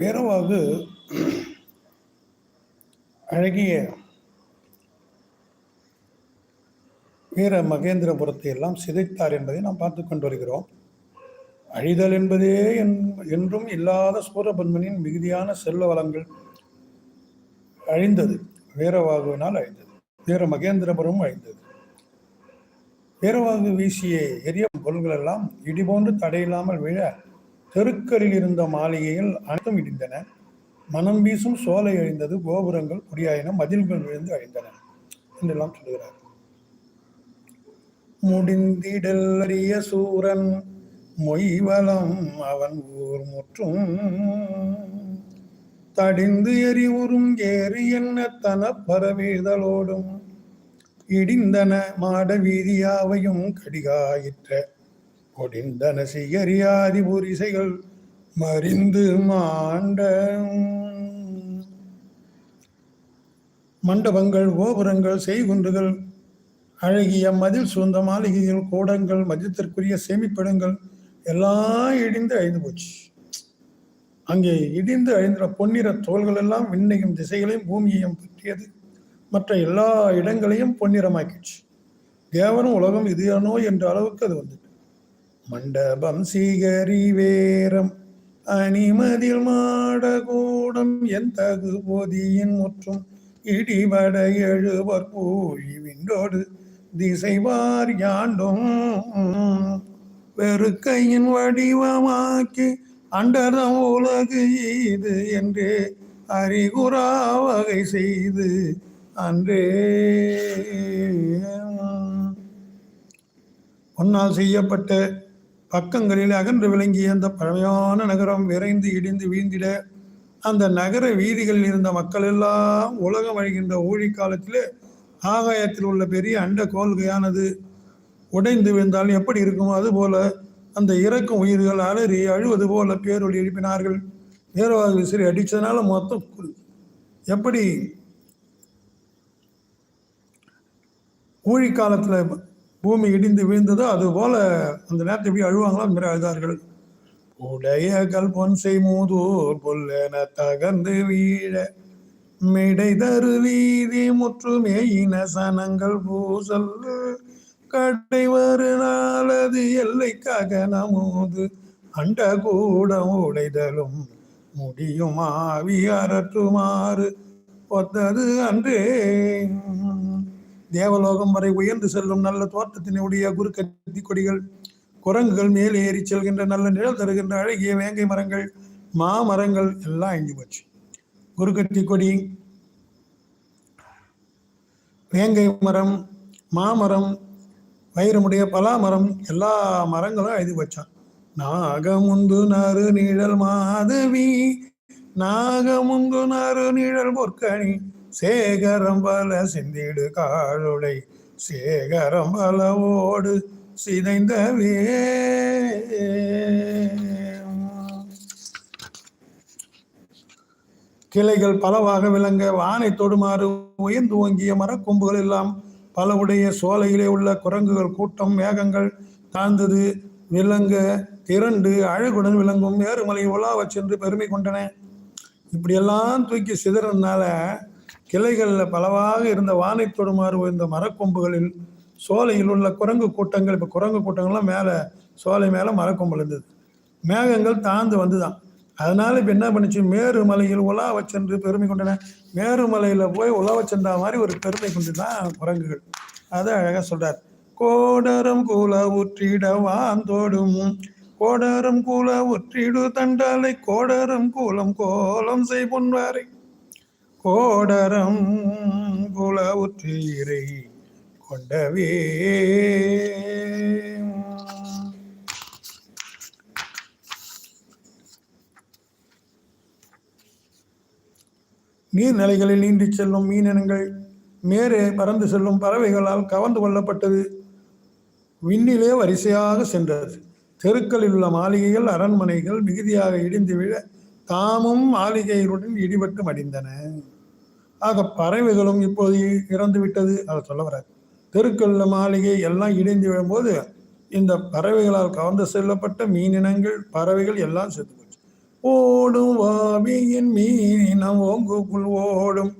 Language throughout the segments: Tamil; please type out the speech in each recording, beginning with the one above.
வீரவாகு அழகிய வீர மகேந்திரபுரத்தை எல்லாம் சிதைத்தார் என்பதை நாம் பார்த்து கொண்டு வருகிறோம். அழிதல் என்பதே என்- என்றும் இல்லாத சூரபன்மனின் மிகுதியான செல்வ வளங்கள் அழிந்தது. வீரவாகுவினால் அழிந்தது. வீர மகேந்திரபுரம் அழிந்தது. வீரவாகு வீசிய எரிய பொருள்கள் எல்லாம் இடிபோன்று தடையில்லாமல் விழ தெருக்களில் இருந்த மாளிகைகள் அனைத்தும் இடிந்தன. மனம் வீசும் சோலை அழிந்தது கோபுரங்கள் குடியாயின மதில்கள் விழுந்து அழிந்தன என்றெல்லாம் சொல்லுகிறார். முடிந்திடல் அறிய சூரன் மொய்வலம் அவன் ஊர் முற்றும். தடிந்து எரிவுறும் ஏறி என்ன தன பரவேதலோடும். இடிந்தன மாட வீதியாவையும் கடிகாயிற்ற ஒடிந்தன சிகரியாதி புரிசைகள் மறிந்து மாண்ட மண்டபங்கள் கோபுரங்கள் செய்குன்றுகள் அழகிய மதில் சூழ்ந்த மாளிகைகள் கூடங்கள் மதியத்திற்குரிய சேமிப்பிடங்கள் எல்லாம் இடிந்து அழிந்து போச்சு. அங்கே இடிந்து அழிந்த பொன்னிற தோள்கள் எல்லாம் விண்ணையும் திசைகளையும் பூமியையும் பற்றியது. மற்ற எல்லா இடங்களையும் பொன்னிறமாக்கிடுச்சு. தேவனும் உலகம் இதுயானோ என்ற அளவுக்கு அது வந்து மண்டபம் சீகரி வேரம். அணிமதில் மாடகூடம் என் தகு போதியின் முற்றும். இடிவட எழுவர் பூழி விண்டோடு திசைவார் யாண்டும் வெறுக்கையின் வடிவமாக்கி அண்டரம் உலகு இது என்றே அறிகுறா வகை செய்து அன்றே. ஒன்னால் செய்யப்பட்ட பக்கங்களில் அகன்று விளங்கிய அந்த பழமையான நகரம் விரைந்து இடிந்து வீழ்ந்திட அந்த நகர வீதிகளில் இருந்த மக்கள் எல்லாம் உலகம் அழிகின்ற ஊழி காலத்திலே ஆகாயத்தில் உள்ள பெரிய அண்ட கோல்கையானது உடைந்து விழுந்தால் எப்படி இருக்குமோ அதுபோல அந்த இறக்கும் உயிர்கள் அலறி அழுவது போல பேரொழி எழுப்பினார்கள். நேரவாக விசிறி அடித்ததுனால மொத்தம் எப்படி ஊழிக்காலத்தில் பூமி இடிந்து வீழ்ந்ததோ அதுபோல் அந்த நேரத்தை எப்படி அழுவாங்களோ? அந்த மாதிரி அழுதார்கள். உடைய கல் பொன்சை மூதூர் புல்லென தகர்ந்து வீழ மிடை தரு வீதி முற்றுமேயின சனங்கள் பூசல் கடை வரு நாளது எல்லைக்காக நமோது அண்ட கூடம் உடைதலும் முடியும் ஆவி அறற்றுமாறு ஒத்தது அன்றே. தேவலோகம் வரை உயர்ந்து செல்லும் நல்ல தோட்டத்தினுடைய குறுக்கத்தி கொடிகள் குரங்குகள் மேலே ஏறி செல்கின்ற நல்ல நிழல் தருகின்ற அழகிய வேங்கை மரங்கள் மாமரங்கள் எல்லாம் அழிஞ்சு போச்சு. குறுக்கத்தி கொடி வேங்கை மரம் மாமரம் வைரமுடைய பலாமரம் எல்லா மரங்களும் எழுதி வச்சான் நாகமுந்து நறு நிழல் மாதவி நாகமுந்து நறு நிழல் பொற்கணி சேகரம் பல சிந்திடு காளுடை சேகரம் பலவோடு சிதைந்தவே கிளைகள் பலவாக விளங்க வானை தொடுமாறு உயர்ந்து ஓங்கிய மரக்கொம்புகள் எல்லாம் பல உடைய சோலையிலே உள்ள குரங்குகள் கூட்டம் மேகங்கள் தாழ்ந்தது. விளங்க திரண்டு அழகுடன் விளங்கும் ஏறுமலை உலாவச் சென்று பெருமை கொண்டன. இப்படியெல்லாம் தூக்கி சிதறனால கிளைகளில் பலவாக இருந்த வானை தொடுமாறு உயர்ந்த மரக்கொம்புகளில் சோலையில் உள்ள குரங்கு கூட்டங்கள் இப்போ குரங்கு கூட்டங்கள்லாம் மேலே சோலை மேலே மரக்கொம்புல இருந்தது மேகங்கள் தாழ்ந்து வந்துதான். அதனால் இப்போ என்ன பண்ணுச்சு? மேருமலையில் உலாவச் சென்று பெருமை கொண்டன. மேருமலையில் போய் உலாவச் சென்ற மாதிரி ஒரு பெருமை கொண்டு தான் குரங்குகள். அதை அழகாக சொல்கிறார் கோடரம் கூல உற்றிட வாந்தோடும் கோடரம் கூல உற்றிடு தண்டாலை கோடரம் கூலம் கோலம் செய் பொன்வாரை கோடரம் குல கொண்டவே. நீர்நிலைகளில் நீந்தி செல்லும் மீனினங்கள் மேலே பறந்து செல்லும் பறவைகளால் கவர்ந்து கொள்ளப்பட்டது. விண்ணிலே வரிசையாக சென்றது. தெருக்களில் உள்ள மாளிகைகள் அரண்மனைகள் மிகுதியாக இடிந்து விழ தாமும் மாளிகைகளுடன் இடிபட்டு மடிந்தன. ஆக பறவைகளும் இப்போது இறந்து விட்டது அதை சொல்ல வர தெருக்களில் மாளிகை எல்லாம் இடிந்து விழும்போது இந்த பறவைகளால் கவர்ந்து செல்லப்பட்ட மீனினங்கள் பறவைகள் எல்லாம் செத்து போச்சு. ஓடும் வாவியின் மீனினம் ஓங்குக்குள் ஓடும்.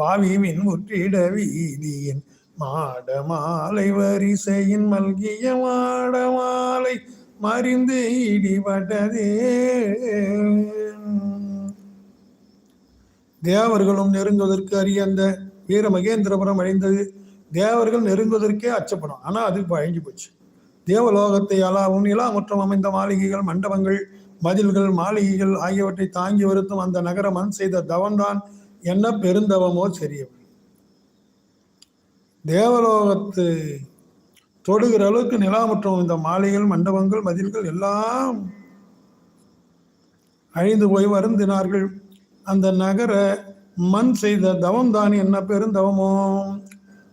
வாவியின் முற்றிட வீதியின் மாட மாலை வரிசையின் மல்கிய மாட மாலை மறிந்து இடிபட்டதே. தேவர்களும் நெருங்குவதற்கு அறிய அந்த வீர மகேந்திரபுரம் அழிந்தது. தேவர்கள் நெருங்குவதற்கே அச்சப்படும். ஆனால் அது இப்போ அழிஞ்சு போச்சு. தேவலோகத்தை அலாவும் நிலாமுற்றம் அமைந்த மாளிகைகள் மண்டபங்கள் மதில்கள் மாளிகைகள் ஆகியவற்றை தாங்கி வருத்தும் அந்த நகர மண் செய்த தவன்தான் என்ன பெருந்தவமோ சரியவில்லை தேவலோகத்து தொடுகிற அளவுக்கு நிலாமுற்றம் இந்த மாளிகைகள் மண்டபங்கள் மதில்கள் எல்லாம் அழிந்து போய் வருந்தினார்கள். அந்த நகர மண் செய்த தவம் தான் என்ன பெருந்தவமோ?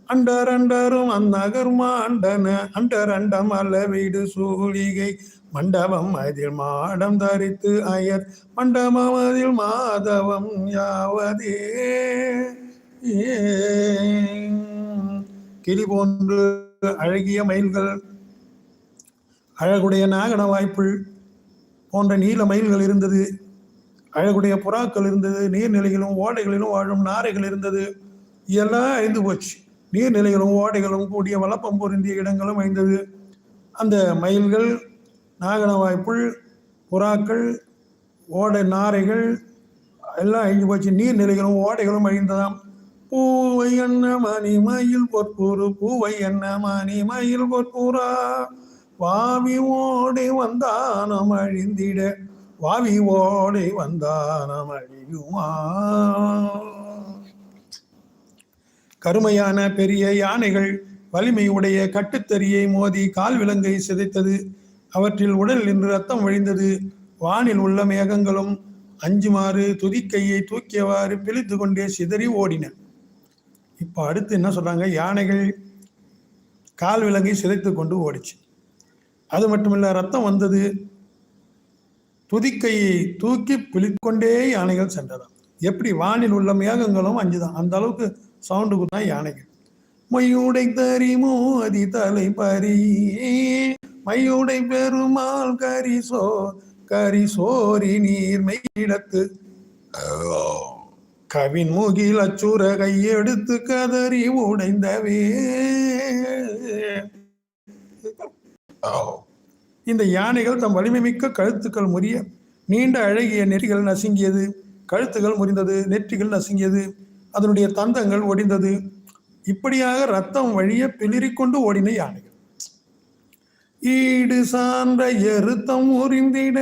அண்டர் அண்டரும் அந்நகர் மாண்டன அண்டர் அண்டம் அல்ல வீடு சூழிகை. மண்டபம் அதில் மாடம் தரித்து அயர் மண்டபம் அதில் மாதவம் யாவதே. ஏ. கிளி போன்று அழகிய மயில்கள் அழகுடைய நாகன வாய்ப்புள் போன்ற நீல மயில்கள் இருந்தது. அழகுடைய புறாக்கள் இருந்தது. நீர்நிலைகளும் ஓடைகளிலும் வாழும் நாரைகள் இருந்தது. எல்லாம் அழிந்து போச்சு. நீர்நிலைகளும் ஓடைகளும் கூடிய வளப்பம் பொருந்திய இடங்களும் அழிந்தது. அந்த மயில்கள் நாகனவாய்ப்புள் புறாக்கள் ஓடை நாரைகள் எல்லாம் அழிஞ்சு போச்சு. நீர்நிலைகளும் ஓடைகளும் அழிந்ததாம். பூவை என்ன மணி மயில் பொற்பூரு பூவை என்ன மணி மயில் பொற்பூரா வாவி ஓடி வந்தானம் அழிந்திட வாவி ஓடி வந்தானம் அழியுமா? கருமையான பெரிய யானைகள் வலிமையுடைய கட்டுத்தறியை மோதி கால் விலங்கை சிதைத்தது. அவற்றில் உடல் நின்று ரத்தம் வழிந்தது. வானில் உள்ள மேகங்களும் அஞ்சுமாறு துதிக்கையை தூக்கியவாறு பிழித்து கொண்டே சிதறி ஓடின. இப்போ அடுத்து என்ன சொல்றாங்க? யானைகள் கால் விலங்கை சிதைத்து கொண்டு ஓடிச்சு. அது மட்டுமில்ல ரத்தம் வந்தது. துதிக்கையை தூக்கி பிளிக்கொண்டே யானைகள் சென்றதாம். எப்படி வானில் உள்ள மேகங்களும் அஞ்சுதான் அந்த அளவுக்கு சவுண்டுக்கு தான் யானைகள். மையுடை தரிமோ அதி தலை பரி மையுடை பெருமாள் கரிசோ கரிசோரி நீர் மெய்யிடத்து. கவின் மூகில் அச்சுர கையெடுத்து கதறி உடைந்தவே Oh. இந்த யானைகள் தம் வலிமை மிக்க கழுத்துக்கள் முறிய நீண்ட அழகிய நெற்றிகள் நசுங்கியது. கழுத்துகள் முறிந்தது நெற்றிகள் நசுங்கியது. அதனுடைய தந்தங்கள் ஒடிந்தது. இப்படியாக ரத்தம் வழிய பிளிரிக்கொண்டு ஓடின யானைகள். ஈடு சார்ந்த எருத்தம் உறிந்திட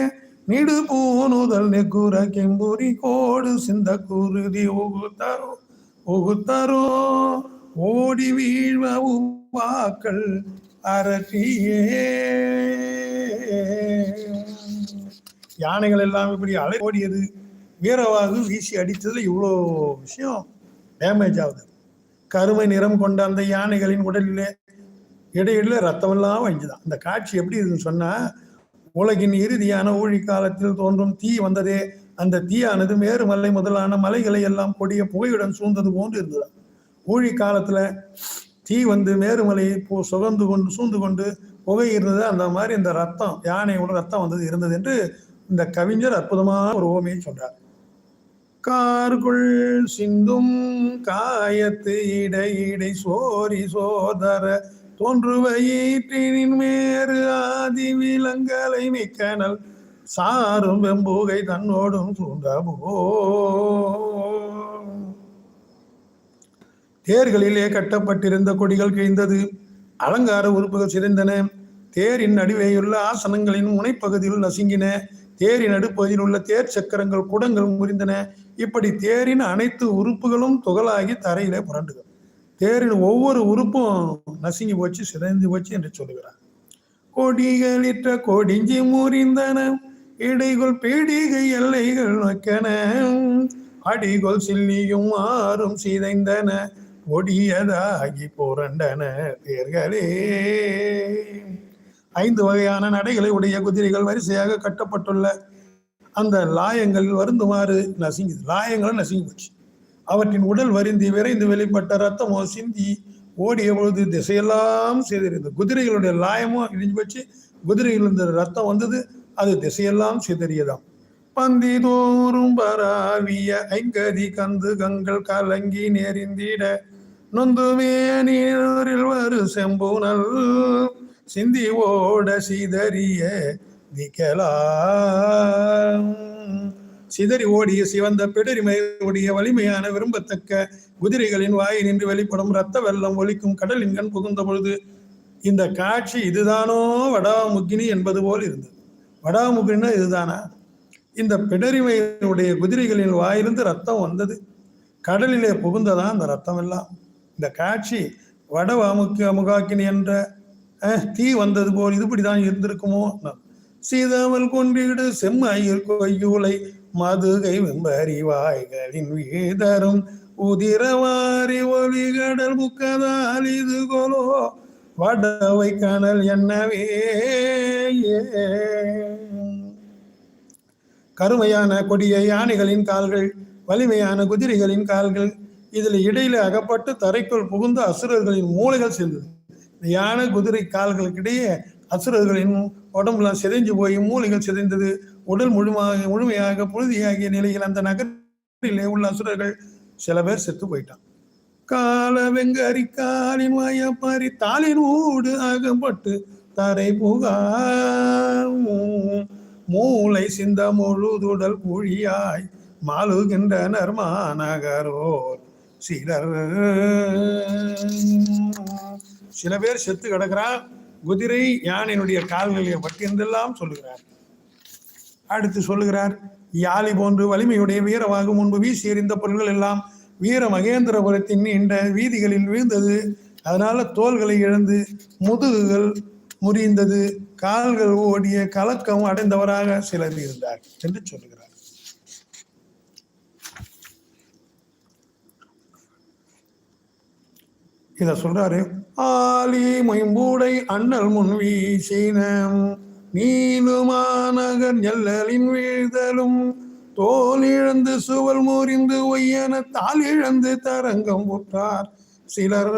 நிடு பூனுதல் நெக்குற கெம்புரி கோடு சிந்த குருதி உகுத்தரோ உகுத்தரோ ஓடி வீழ்வ உவாக்கள் அரசியே யானைகள் எல்லாம் இப்படி அலை ஓடியது. வீரவாகு வீசி அடித்ததுல இவ்வளோ விஷயம் டேமேஜ் ஆகுது. கருமை நிறம் கொண்ட அந்த யானைகளின் உடலிலே இடையில ரத்தமெல்லாம் வஞ்சுதான் அந்த காட்சி எப்படி இருக்குன்னு சொன்னா உலகின் இறுதியான ஊழி காலத்தில் தோன்றும் தீ வந்ததே அந்த தீயானது மேருமலை முதலான மலைகளை எல்லாம் கொடிய புகையுடன் சூழ்ந்தது போன்று இருந்தது. ஊழி காலத்துல தீ வந்து மேருமலையை போ சுகந்து கொண்டு சூழ்ந்து கொண்டு புகை இருந்தது. அந்த மாதிரி இந்த ரத்தம் யானையோட ரத்தம் வந்தது இருந்தது என்று இந்த கவிஞர் அற்புதமான ஒரு ஓமையை சொல்றார். கார்குள் சிந்தும் காயத்து இடை இடை சோரி சோதர தோன்றுவயிற்றினின் மேறு ஆதி விலங்கலை மிக்கனல் சாரும் வெம்புகை தன்னோடும் சூழ்ந்தபோ தேர்களிலே கட்டப்பட்டிருந்த கொடிகள் கிழிந்தது. அலங்கார உறுப்புகள் சிதைந்தன. தேரின் நடுவேயுள்ள ஆசனங்களின் முனைப்பகுதியில் நசுங்கின. தேரின் நடுப்பகுதியில் உள்ள தேர் சக்கரங்கள் குடங்கள் முறிந்தன. இப்படி தேரின் அனைத்து உறுப்புகளும் துகளாகி தரையிலே புரண்டுகள் தேரின் ஒவ்வொரு உறுப்பும் நசுங்கி போச்சு சிதைந்து போச்சு என்று சொல்லுகிறார். கொடிகளிட்ட கொடிஞ்சி முறிந்தன. இடைகள் பீடிகை எல்லைகள் நோக்கன. அடிகொள் சில்லியும் ஆறும் சிதைந்தன. ஒடியதாகி போரண்டன தேர்களே. ஐந்து வகையான நடைகளை உடைய குதிரைகள் வரிசையாக கட்டப்பட்டுள்ள அந்த லாயங்கள் வருந்துமாறு நசுங்கிது லாயங்களும் நசுங்கி போச்சு. அவற்றின் உடல் வருந்தி விரைந்து வெளிப்பட்ட ரத்தமோ சிந்தி ஓடிய பொழுது திசையெல்லாம் சிதறியது. குதிரைகளுடைய லாயமும் இடிஞ்சு போச்சு. குதிரையில் இருந்த ரத்தம் வந்தது. அது திசையெல்லாம் சிதறியதாம். பந்தி தோறும் பராவிய ஐங்கதி கந்து கங்கள் கலங்கி நெறிந்திட நொந்துமே நீரில் வரு செம்புனல். சிந்தி ஓட சிதறிய திகலாம் சிதறி ஓடிய சிவந்த பிடரிமையுடைய வலிமையான விரும்பத்தக்க குதிரைகளின் வாய் நின்று வெளிப்படும் ரத்த வெள்ளம் ஒலிக்கும் கடலின் கண் புகுந்த பொழுது இந்த காட்சி இதுதானோ வடாமுகினி என்பது போல் இருந்தது. வடாமுகினா இதுதானா? இந்த பிடரிமையினுடைய குதிரைகளின் வாயிலிருந்து ரத்தம் வந்தது. கடலிலே புகுந்ததான் அந்த ரத்தம் எல்லாம் இந்த காட்சி வடவாமுக்கு அமுகாக்கினி என்ற தீ வந்தது போல் இதுபடிதான் இருந்திருக்குமோ? சீதாமல் கொண்டிடு செம்மயில் கொய்யூலை மதுகை வெம்பறிவாய்களின் வீதரும் உதிரவாரி ஒளி கடல் முக்கதால் இது கொலோ வடவை கனல் என்னவே கருமையான கொடிய யானைகளின் கால்கள் வலிமையான குதிரைகளின் கால்கள் இதில் இடையில அகப்பட்டு தரைக்குள் புகுந்த அசுரர்களின் மூளைகள் சேர்ந்தது யானை குதிரை கால்களுக்கிடையே அசுரர்களின் உடம்புலாம் சிதைஞ்சு போய் மூளைகள் சிதைந்தது. உடல் முழுமையாக முழுமையாக புழுதியாகிய நிலையில் அந்த நகரிலே உள்ள அசுரர்கள் சில பேர் செத்து போயிட்டான் கால வெங்கரி காலின் வாயப்பாரி தாளின் ஊடு அகப்பட்டு தரை புகா மூளை சிந்த முழுதுடல் குழியாய் மாலுகின்றனர் மாநகரோர். சிலர். சில பேர் செத்து கிடக்கிறான் குதிரை யானையினுடைய கால்நிலையை பற்றி என்றெல்லாம் சொல்லுகிறார். அடுத்து சொல்லுகிறார் யாழி போன்று வலிமையுடைய வீரமாக முன்பு வீசி எறிந்த பொருள்கள் எல்லாம் வீர மகேந்திரபுரத்தின் நீண்ட வீதிகளில் வீழ்ந்தது. அதனால தோள்களை இழந்து முதுகுகள் முறிந்தது. கால்கள் ஓடிய கலக்கம் அடைந்தவராக சிலர் இருந்தார் என்று சொல்லுகிறார். இத சொல்றாரு ஆலி மைம்பூடை அண்ணல் முன் வீசினம் நீலுமாநகர் எல்லலின் வீழ்தலும். தோல் இழந்து சுவல் முறிந்து ஒய்யன தால் இழந்து தரங்கம் உற்றார் சிலர்.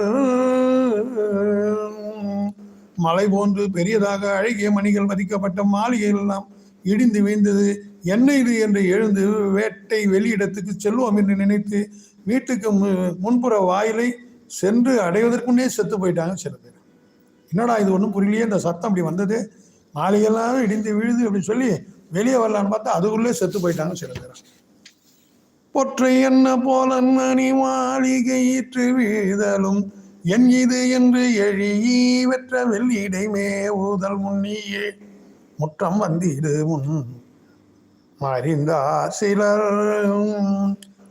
மலை போன்று பெரியதாக அழகிய மணிகள் மதிக்கப்பட்ட மாளிகை எல்லாம் இடிந்து வீழ்ந்தது. என்ன இது? என்று எழுந்து வேட்டை வெளியிடத்துக்கு செல்வோம் என்று நினைத்து வீட்டுக்கு முன்புற வாயிலை சென்று அடைவதற்குன்னே செத்து போயிட்டாங்க சில பேர். என்னடா இது ஒன்றும் புரியலையே இந்த சத்தம் அப்படி வந்தது? மாளிகையெல்லாம் இடிந்து விழுது அப்படின்னு சொல்லி வெளியே வரலான்னு பார்த்தா அதுக்குள்ளே செத்து போயிட்டாங்க சில பேர். பொற்றை என்ன போல மணி மாளிகையிற்று வீழ்தலும் என் இது என்று எழியி வெற்ற வெள்ளிடைமே ஊதல் முன்னியே முற்றம் வந்திடு முன். மறிந்தார் சிலர்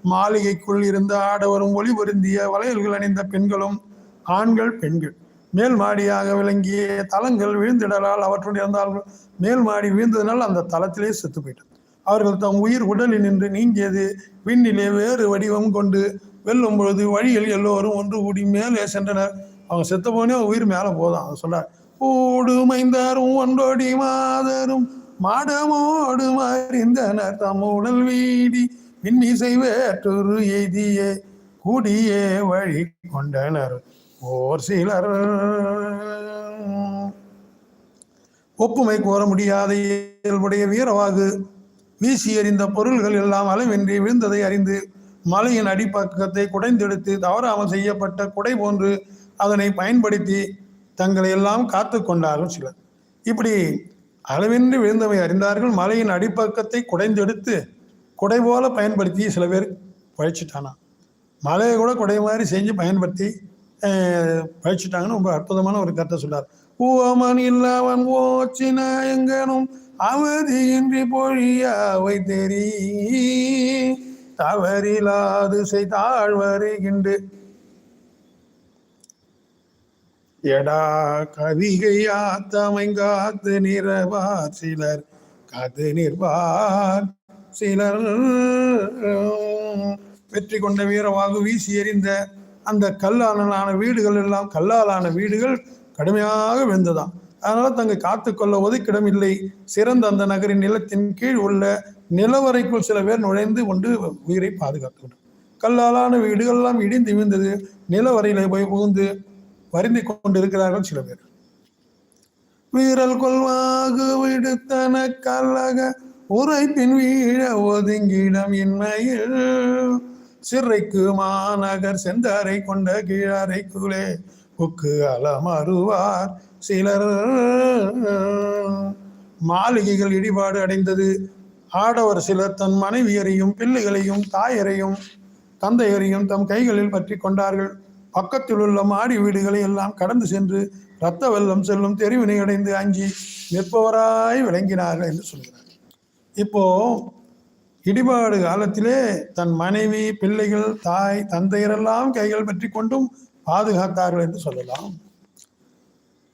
மாளிகைக்குள் இருந்த ஆடவரும் ஒளி பொருந்திய வளையல்கள் அணிந்த பெண்களும் ஆண்கள் பெண்கள். மேல் மாடியாக விளங்கிய தலங்கள் வீழ்ந்திடலால் அவற்றுடைய இருந்தார்கள். மேல் மாடி வீழ்ந்ததனால் அந்த தளத்திலே செத்து போயிட்டது. அவர்கள் தம் உயிர் உடலில் நின்று நீங்கியது. விண்ணிலே வேறு வடிவம் கொண்டு வெல்லும் பொழுது வழியில் எல்லோரும் ஒன்று கூடி மேலே சென்றனர். அவங்க செத்த போனே உயிர் மேலே போதும் அவங்க சொல்றார் ஓடு மைந்தாரும் ஒன்றோடி மாதரும் மாடமோடு மறிந்தனர் தம் உடல் வீடி. விண்மிசை எய்தியே கூடியே வழி கொண்டனர் ஓர் சிலர். ஒப்புமை கோர முடியாத இயல்புடைய வீரவாகு வீசி எறிந்த பொருள்கள் எல்லாம் அளவின்றி விழுந்ததை அறிந்து மலையின் அடிப்பக்கத்தை குடைந்தெடுத்து தவறாமல் செய்யப்பட்ட குடை போன்று அதனை பயன்படுத்தி தங்களை எல்லாம் காத்து கொண்டார்கள் சிலர். இப்படி அளவின்றி விழுந்தவை அறிந்தார்கள் மலையின் அடிப்பக்கத்தை குடைந்தெடுத்து குடை போல பயன்படுத்தி சில பேர் பழிச்சிட்டானா. மலையை கூட குடை மாதிரி செஞ்சு பயன்படுத்தி பழைச்சிட்டாங்கன்னு பழிச்சிட்டாங்கன்னு ரொம்ப அற்புதமான ஒரு கருத்தை சொல்றார். ஊவமன் இல்லாமன் ஓச்சின எங்கனும் அவதியின்றி பொழியாவை தெரி தவறிலாது செய்தாழ் வருகின்று. எடா கவிகையா தமைங்காத்து நிறவா சிலர் கது நிற்பார் சிலர் வெற்றி கொண்ட வீரவாகு வீசி எறிந்த அந்த கல்லாலான வீடுகள் எல்லாம் கல்லாலான வீடுகள் கடுமையாக வெந்ததாம் அதனால் தங்கை காத்துக்கொள்ள ஒதுக்கிடம் இல்லை. சிறந்த அந்த நகரின் நிலத்தின் கீழ் உள்ள நிலவரைக்குள் சில பேர் நுழைந்து கொண்டு உயிரை பாதுகாத்து கல்லாலான வீடுகள் எல்லாம் இடிந்து விழுந்தது. நிலவரையில போய் புகுந்து வருந்தி கொண்டிருக்கிறார்கள் சில பேர். வீரல் கொள்வாகு விடுத்தன கல்லக உரைப்பின் வீழ ஒதுங்கிடம் இன்மையில். சிறைக்கு மாநகர் செந்தரை கொண்ட கீழறைக்குள்ளே புக்கு அலமருவார் சிலர். மாளிகைகள் இடிபாடு அடைந்தது. ஆடவர் சிலர் தன் மனைவியரையும் பிள்ளைகளையும் தாயரையும் தந்தையரையும் தம் கைகளில் பற்றி கொண்டார்கள். பக்கத்தில் உள்ள மாடி வீடுகளை எல்லாம் கடந்து சென்று இரத்த வெள்ளம் செல்லும் தெரிவினை அடைந்து அஞ்சி நிற்பவராய் விளங்கினார்கள் என்று சொல்கிறார். இப்போ இடிபாடு காலத்திலே தன் மனைவி பிள்ளைகள் தாய் தந்தையரெல்லாம் கைகள் பற்றி கொண்டும் பாதுகாத்தார்கள் என்று சொல்லலாம்.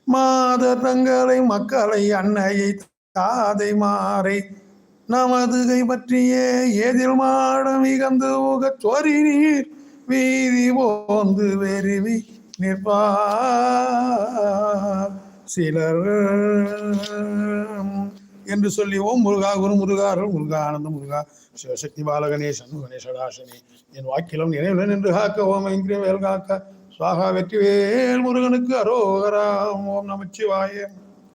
மாத தங்களை மக்களை அன்னையை தாதை மாறை நமது கைப்பற்றியே பற்றியே ஏதில் மாடம் இகந்து உகச் சொறி நீர் வீதி போந்து வெறிவி நிற்பார் சிலர். என்று சொல்லி ஓம் முருகா குரு முருகா முருகா ஆனந்த முருகா சிவசக்தி பாலகணேசன் கணேசடாசனி என் வாக்கிலும் நினைவுடன் என்று காக்க ஓம் ஐங்கிரியம் வேல் காக்க சுவாகா வெற்றிவேல் முருகனுக்கு அரோகரா ஓம் நமச்சிவாயம்.